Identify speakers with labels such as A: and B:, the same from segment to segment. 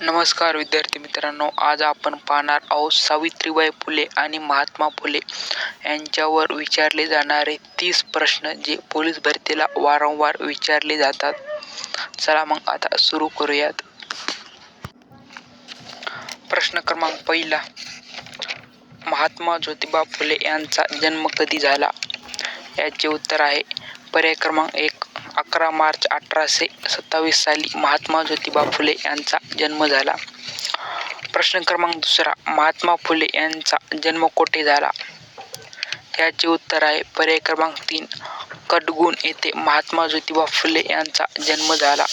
A: नमस्कार विद्यार्थी मित्रांनो आज आपण पाहणार आहोत सावित्रीबाई फुले आणि महात्मा फुले. यांच्यावर विचारले जाणारे तीस प्रश्न जे पोलीस भरतीला वारंवार विचारले जातात. चला मग आता सुरू करूयात. प्रश्न क्रमांक पहिला. महात्मा ज्योतिबा फुले यांचा जन्म कधी झाला. याचे उत्तर आहे पर्याय क्रमांक एक. अकरा मार्च अठराशे सत्तावीस साली महात्मा ज्योतिबा फुले यांचा जन्म झाला. प्रश्न क्रमांक दुसरा महात्मा फुले यांचा जन्म कोठे झाला? याचे उत्तर आहे पर्याय क्रमांक तीन कटगुण येथे महात्मा ज्योतिबा फुले यांचा जन्म झाला.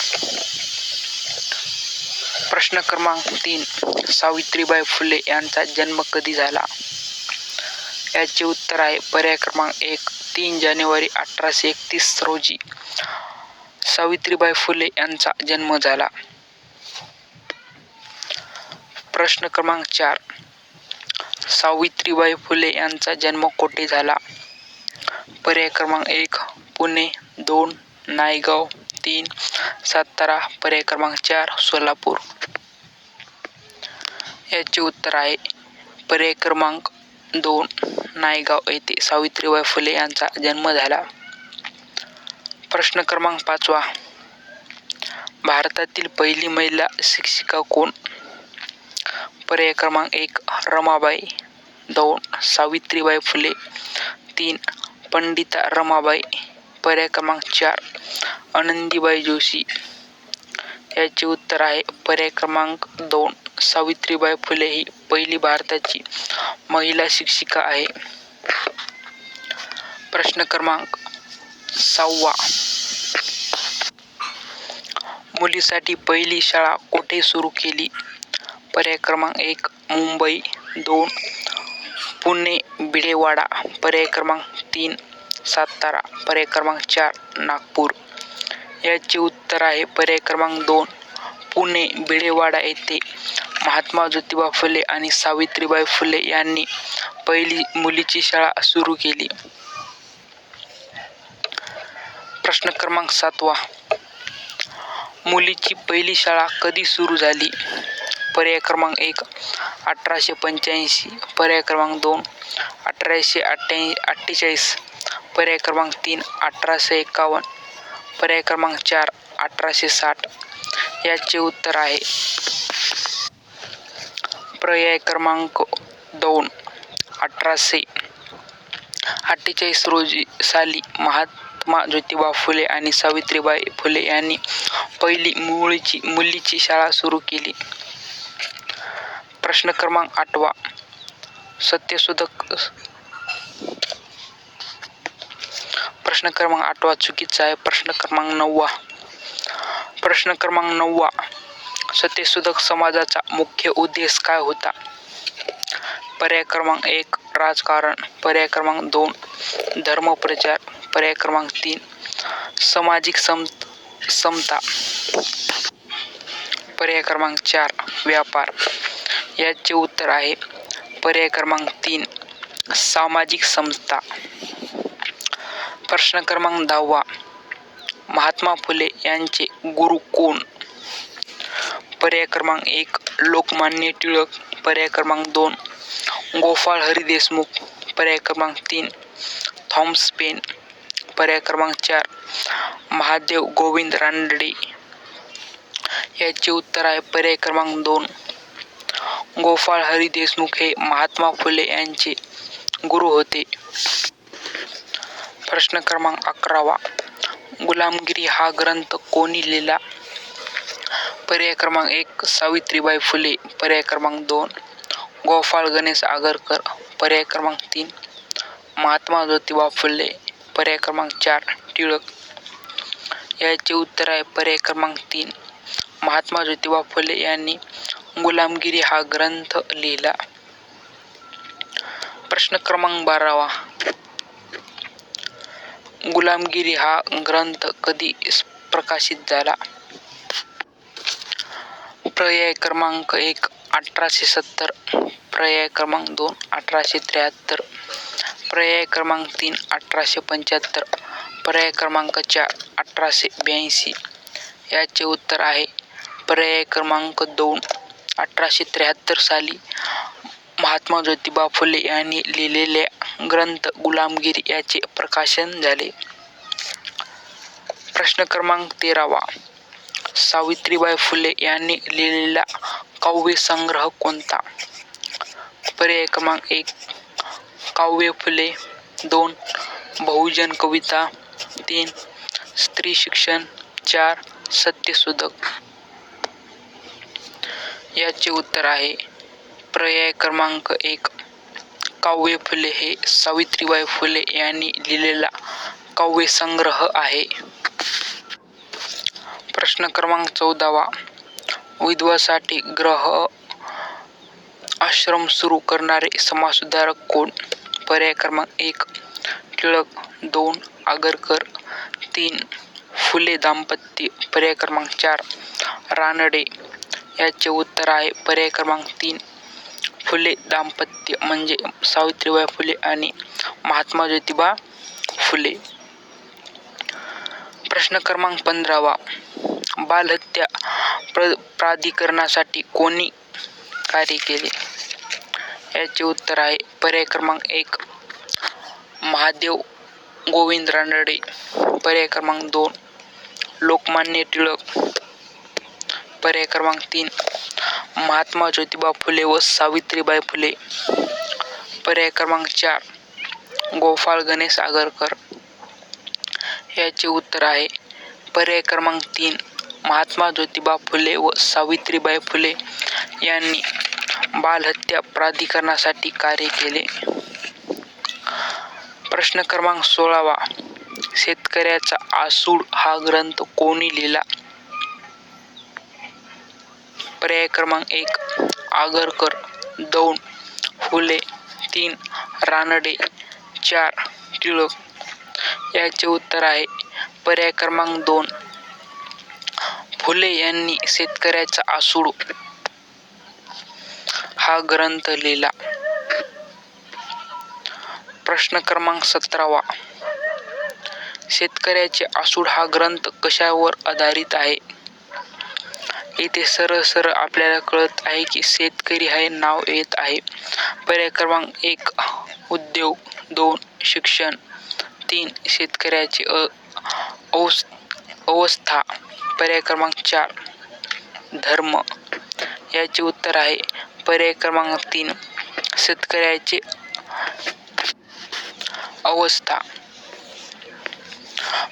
A: प्रश्न क्रमांक तीन सावित्रीबाई फुले यांचा जन्म कधी झाला? याचे उत्तर आहे पर्याय क्रमांक एक तीन जानेवारी अठराशे एकतीस रोजी. सावित्रीबाई फुले यांचा जन्म झाला. प्रश्न क्रमांक चार. सावित्रीबाई फुले यांचा जन्म कोठे झाला? पर्याय क्रमांक एक पुणे दोन नायगाव तीन सातारा. पर्याय क्रमांक चार सोलापूर. याचे उत्तर आहे पर्याय क्रमांक दोन नायगाव येथे सावित्रीबाई फुले यांचा जन्म झाला. प्रश्न क्रमांक पाचवा. भारतातील पहिली महिला शिक्षिका कोण? पर्याय क्रमांक एक रमाबाई दोन सावित्रीबाई फुले तीन पंडिता रमाबाई. पर्याय क्रमांक चार आनंदीबाई जोशी. याचे उत्तर आहे पर्याय क्रमांक दोन सावित्रीबाई फुले ही पहिली भारताची महिला शिक्षिका आहे. प्रश्न क्रमांक सहावा. मुलीसाठी पहिली शाळा कुठे सुरू केली? पर्याय क्रमांक एक मुंबई. दोन पुणे. बिडेवाडा पर्याय क्रमांक तीन सातारा. पर्याय क्रमांक चार नागपूर. याचे उत्तर आहे पर्याय क्रमांक दोन पुणे. बिडेवाडा येथे महात्मा ज्योतिबा फुले आणि सावित्रीबाई फुले यांनी पहिली मुलीची शाळा सुरू केली. प्रश्न क्रमांक सातवा मुलीची पहिली शाळा कधी सुरू झाली? पर्याय क्रमांक एक अठराशे पंच्याऐंशी. पर्याय क्रमांक दोन अठराशे अठ्ठ्याऐंशी अठ्ठेचाळीस. पर्याय क्रमांक तीन अठराशे एकावन्न. पर्याय क्रमांक चार अठराशे साठ. याचे उत्तर आहे. पर्याय क्रमांक दोन अठराशे अठ्ठेचाळीस रोजी साली महात्मा ज्योतिबा फुले आणि सावित्रीबाई फुले यांनी पहिली मुलीची मुलीची शाळा सुरू केली. प्रश्न क्रमांक आठवा. सत्यशोधक प्रश्न क्रमांक आठवा चुकीचा आहे. प्रश्न क्रमांक नववा. प्रश्न क्रमांक नववा. सत्यशोधक समाजाचा मुख्य उद्देश काय होता? पर्याय क्रमांक एक राजकारण. पर्याय क्रमांक दोन धर्मप्रचार. पर्याय क्रमांक तीन, सामाजिक सम, समता. पर्याय क्रमांक चार, व्यापार. याचे उत्तर आहे, पर्याय क्रमांक तीन, सामाजिक समता. प्रश्न क्रमांक दहावा, महात्मा फुले यांचे गुरु कोण? पर्याय क्रमांक एक, लोकमान्य टिळक. पर्याय क्रमांक दोन, गोपाळ हरी देशमुख. पर्याय क्रमांक तीन, थॉमस पेन. पर्याय क्रमांक चार महादेव गोविंद रानडे याचे उत्तर आहे पर्याय क्रमांक दोन. गोपाळ हरी देशमुख हे महात्मा फुले यांचे गुरु होते. प्रश्न क्रमांक अकरावा गुलामगिरी हा ग्रंथ कोणी लिहिला? पर्याय क्रमांक एक सावित्रीबाई फुले. पर्याय क्रमांक दोन गोपाळ गणेश आगरकर. पर्याय क्रमांक तीन महात्मा ज्योतिबा फुले. पर्याय क्रमांक चार टिळक. याचे उत्तर आहे पर्याय क्रमांक तीन. महात्मा ज्योतिबा फुले यांनी गुलामगिरी हा ग्रंथ लिहिला. प्रश्न क्रमांक बारावा. गुलामगिरी हा ग्रंथ कधी प्रकाशित झाला? पर्याय क्रमांक एक अठराशे सत्तर. पर्याय क्रमांक दोन अठराशे त्र्याहत्तर. पर्याय क्रमांक तीन अठराशे पंच्याहत्तर. पर्याय क्रमांक चार अठराशे ब्याऐंशी. याचे उत्तर आहे पर्याय क्रमांक दोन अठराशे त्र्याहत्तर साली महात्मा ज्योतिबा फुले यांनी लिहिलेल्या ग्रंथ गुलामगिरी याचे प्रकाशन झाले. प्रश्न क्रमांक तेरावा सावित्रीबाई फुले यांनी लिहिलेला काव्य संग्रह कोणता? पर्याय क्रमांक एक काव्य फुले दोन बहुजन कविता तीन स्त्री शिक्षण चार सत्यशोधक. याचे उत्तर आहे पर्याय क्रमांक एक. काव्य फुले हे सावित्रीबाई फुले यांनी लिहिलेला काव्य संग्रह आहे. प्रश्न क्रमांक चौदावा. विधवासाठी ग्रह आश्रम सुरू करणारे समाजसुधारक कोण? पर्याय क्रमांक एक टिळक दोन आगरकर तीन फुले दाम्पत्य पर्याय क्रमांक चार रानडे याचे उत्तर आहे. पर्याय क्रमांक तीन फुले दाम्पत्य म्हणजे सावित्रीबाई फुले आणि महात्मा ज्योतिबा फुले. प्रश्न क्रमांक पंधरावा बालहत्या प्र प्राधिकरणासाठी कोणी कार्य केले? याचे उत्तर आहे. पर्याय क्रमांक एक महादेव गोविंद रानडे. पर्याय क्रमांक दोन लोकमान्य टिळक. पर्याय क्रमांक तीन महात्मा ज्योतिबा फुले व सावित्रीबाई फुले. पर्याय क्रमांक चार गोपाळ गणेश आगरकर. याचे उत्तर आहे. पर्याय क्रमांक तीन महात्मा ज्योतिबा फुले व सावित्रीबाई फुले यांनी बालहत्या प्राधिकरणासाठी कार्य केले. प्रश्न क्रमांक सोळावा. शेतकऱ्याचा आसूड हा ग्रंथ कोणी लिहिला? पर्याय क्रमांक एक आगरकर दोन फुले तीन रानडे चार टिळक याचे उत्तर आहे पर्याय क्रमांक दोन. फुले यांनी शेतकऱ्याचा आसूड हा ग्रंथ लिहिला. प्रश्न क्रमांक सतरावा. शेतकऱ्याचे आसूड हा ग्रंथ कशावर आधारित आहे? येथे सरळ सरळ आपल्याला कळत आहे की शेतकरी हे नाव येत आहे. पर्याय क्रमांक एक उद्योग. दोन शिक्षण. तीन शेतकऱ्याची अवस अवस्था. पर्याय क्रमांक चार धर्म. याचे उत्तर आहे पर्याय क्रमांक तीन. शेतकऱ्याचे अवस्था.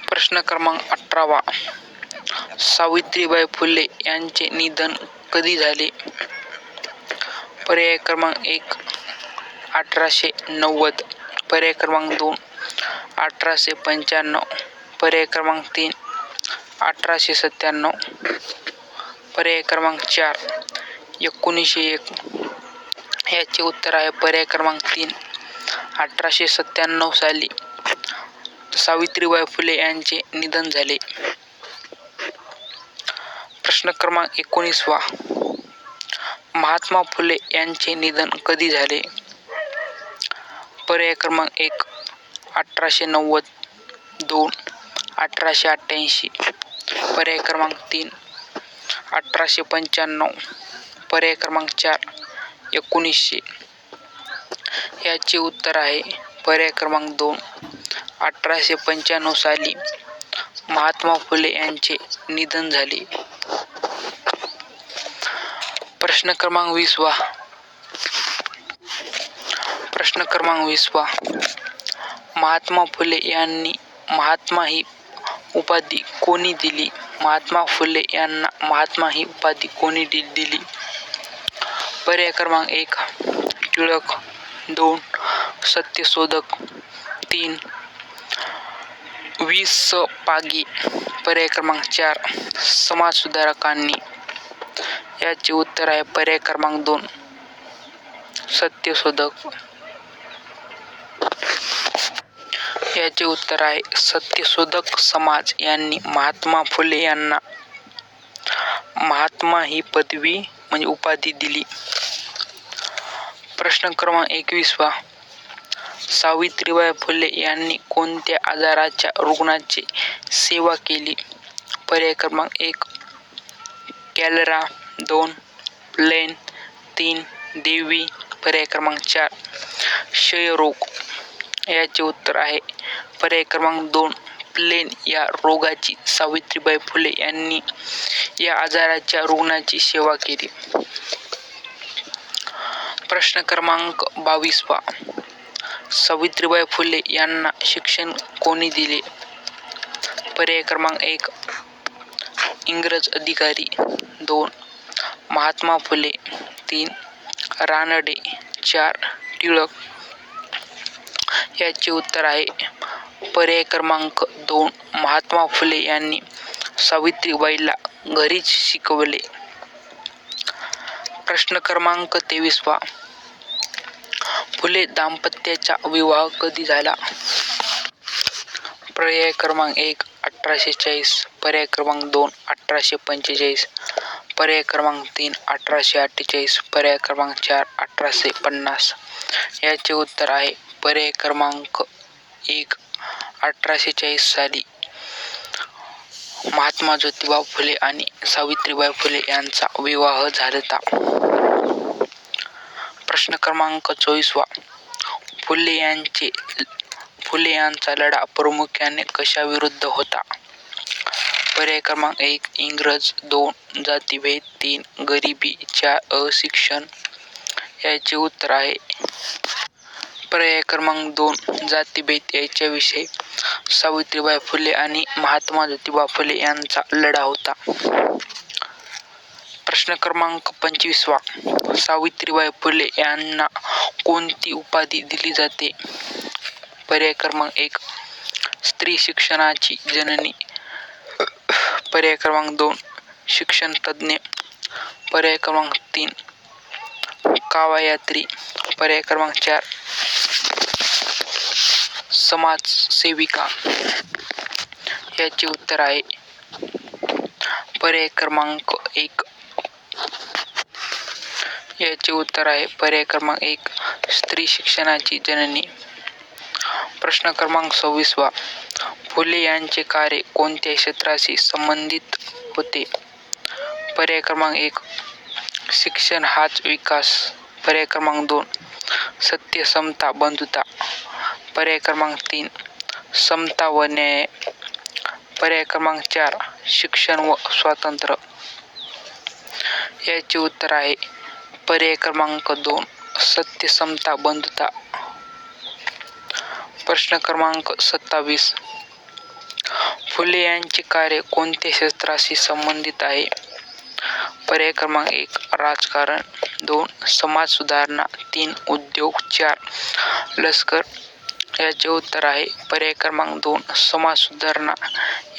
A: प्रश्न क्रमांक अठरावा. सावित्रीबाई फुले यांचे निधन कधी झाले? पर्याय क्रमांक एक अठराशे नव्वद. पर्याय क्रमांक दोन अठराशे पंच्याण्णव. पर्याय क्रमांक तीन अठराशे सत्त्याण्णव. पर्याय क्रमांक चार एकोणीसशे एक. याचे उत्तर आहे पर्याय क्रमांक तीन. अठराशे सत्त्याण्णव साली सावित्रीबाई फुले यांचे निधन झाले. प्रश्न क्रमांक एकोणीसवा महात्मा फुले यांचे निधन कधी झाले? पर्याय क्रमांक एक अठराशे नव्वद दोन अठराशे अठ्ठ्याऐंशी. पर्याय क्रमांक तीन अठराशे पंच्याण्णव पर्याय क्रमांक चार एकोणीसशे. याचे उत्तर आहे पर्याय क्रमांक दोन अठराशे पंच्याण्णव साली महात्मा फुले यांचे निधन झाले. प्रश्न क्रमांक वीसवा प्रश्न क्रमांक वीसवा महात्मा फुले यांनी महात्मा ही उपाधी कोणी दिली? महात्मा फुले यांना महात्मा ही उपाधी कोणी दि, दिली? पर्याय क्रमांक एक, टिळक. दोन, सत्यशोधक. तीन वीस पागी पर्याय क्रमांक चार, समाजसुधारकांनी. याचे उत्तर आहे पर्याय क्रमांक दोन, सत्यशोधक. याचे उत्तर आहे सत्यशोधक समाज यांनी महात्मा फुले यांना महात्मा ही पदवी म्हणजे उपाधी दिली. प्रश्न क्रमांक एकवीसवा सावित्रीबाई फुले यांनी कोणत्या आजाराच्या रुग्णाची सेवा केली? पर्याय क्रमांक एक कॅलरा दोन प्लेन तीन देवी. पर्याय क्रमांक चार क्षयरोग. याचे उत्तर आहे. पर्याय क्रमांक दोन प्लेन या रोगाची सावित्रीबाई फुले यांनी या आजाराच्या रुग्णाची सेवा केली. प्रश्न क्रमांक बावीसवा सावित्रीबाई फुले यांना शिक्षण कोणी दिले? पर्याय क्रमांक एक इंग्रज अधिकारी. दोन महात्मा फुले. तीन रानडे. चार टिळक. याचे उत्तर आहे. पर्याय क्रमांक दोन महात्मा फुले यांनी सावित्रीबाईला घरीच शिकवले. प्रश्न क्रमांक तेवीसवा. फुले दाम्पत्याचा विवाह कधी झाला? पर्याय क्रमांक एक अठराशे चाळीस. पर्याय क्रमांक दोन अठराशे पंचेचाळीस. पर्याय क्रमांक तीन अठराशे अठ्ठेचाळीस पर्याय क्रमांक चार अठराशे पन्नास. याचे उत्तर आहे पर्याय क्रमांक एक अठराशे चाळीस साली. महात्मा ज्योतिबा फुले आणि सावित्रीबाई फुले यांचा विवाह झाला प्रश्न क्रमांक चोवीसवा फुले यांचे फुले यांचा लढा प्रामुख्याने कशाविरुद्ध होता? पर्याय क्रमांक एक इंग्रज दोन जातीभेद तीन गरिबी चार अशिक्षण. याचे उत्तर आहे. पर्याय क्रमांक दोन जातीभेद याच्याविषयी सावित्रीबाई फुले आणि महात्मा ज्योतिबा फुले यांचा लढा होता. प्रश्न क्रमांक पंचवीसवा सावित्रीबाई फुले यांना कोणती उपाधी दिली जाते? पर्याय क्रमांक एक स्त्री शिक्षणाची जननी पर्याय क्रमांक दोन शिक्षण तज्ज्ञ पर्याय क्रमांक तीन कावायात्री पर्याय क्रमांक चार समाजसेविका याचे उत्तर आहे पर्याय क्रमांक एक. याचे उत्तर आहे पर्याय क्रमांक एक स्त्री शिक्षणाची जननी. प्रश्न क्रमांक सव्वीसवा. फुले यांचे कार्य कोणत्या क्षेत्राशी संबंधित होते. पर्याय क्रमांक एक शिक्षण हाच विकास. पर्याय क्रमांक दोन सत्य समता बंधुता. पर्याय क्रमांक तीन समता व न्याय. पर्याय क्रमांक चार शिक्षण व स्वातंत्र्य. याचे उत्तर आहे पर्याय क्रमांक दोन सत्य समता बंधुता. प्रश्न क्रमांक सत्तावीस. फुले यांचे कार्य कोणत्या क्षेत्राशी संबंधित आहे? पर्याय क्रमांक एक राजकारण. दोन समाज सुधारणा. तीन उद्योग. चार लष्कर. याचे उत्तर आहे पर्याय क्रमांक दोन समाज सुधारणा.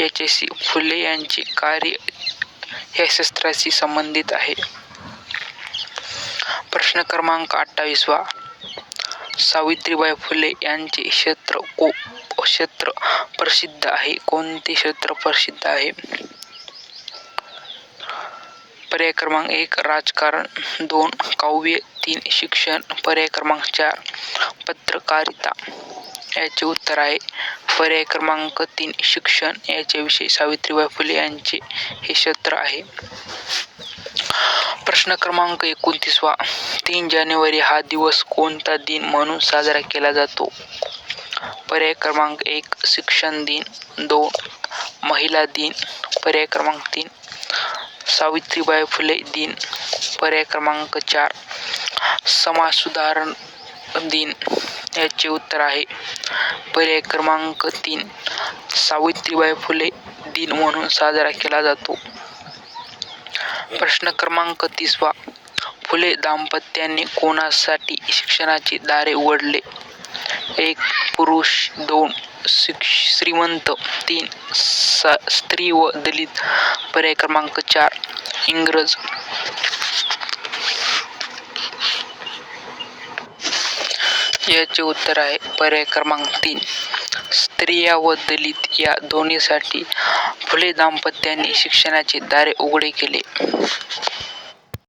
A: याच्याशी फुले यांचे कार्य या क्षेत्राशी संबंधित आहे. प्रश्न क्रमांक अठ्ठावीसवा सावित्रीबाई फुले यांचे क्षेत्र को क्षेत्र प्रसिद्ध आहे. कोणते क्षेत्र प्रसिद्ध आहे? पर्याय क्रमांक एक राजकारण. दोन काव्य. तीन शिक्षण. पर्याय क्रमांक चार पत्रकारिता. याचे उत्तर आहे. पर्याय क्रमांक तीन शिक्षण. याच्याविषयी सावित्रीबाई फुले यांचे हे क्षेत्र आहे. प्रश्न क्रमांक एकोणतीसवा. तीन जानेवारी हा दिवस कोणता दिन म्हणून साजरा केला जातो? पर्याय क्रमांक एक शिक्षण दिन. दोन महिला दिन. पर्याय क्रमांक तीन सावित्रीबाई फुले दिन. पर्याय क्रमांक चार समाज सुधारण दिन. याचे उत्तर आहे. पर्याय क्रमांक तीन सावित्रीबाई फुले दिन म्हणून साजरा केला जातो. प्रश्न क्रमांक तीसवा. फुले दाम्पत्याने कोणासाठी शिक्षणाची दारे उघडले? एक पुरुष दोन श्रीमंत तीन स्त्री व दलित. पर्याय क्रमांक चार इंग्रज. याचे उत्तर आहे पर्याय क्रमांक तीन. स्त्रिया व दलित या दोन्हीसाठी फुले दाम्पत्याने शिक्षणाचे दारे उघडे केले.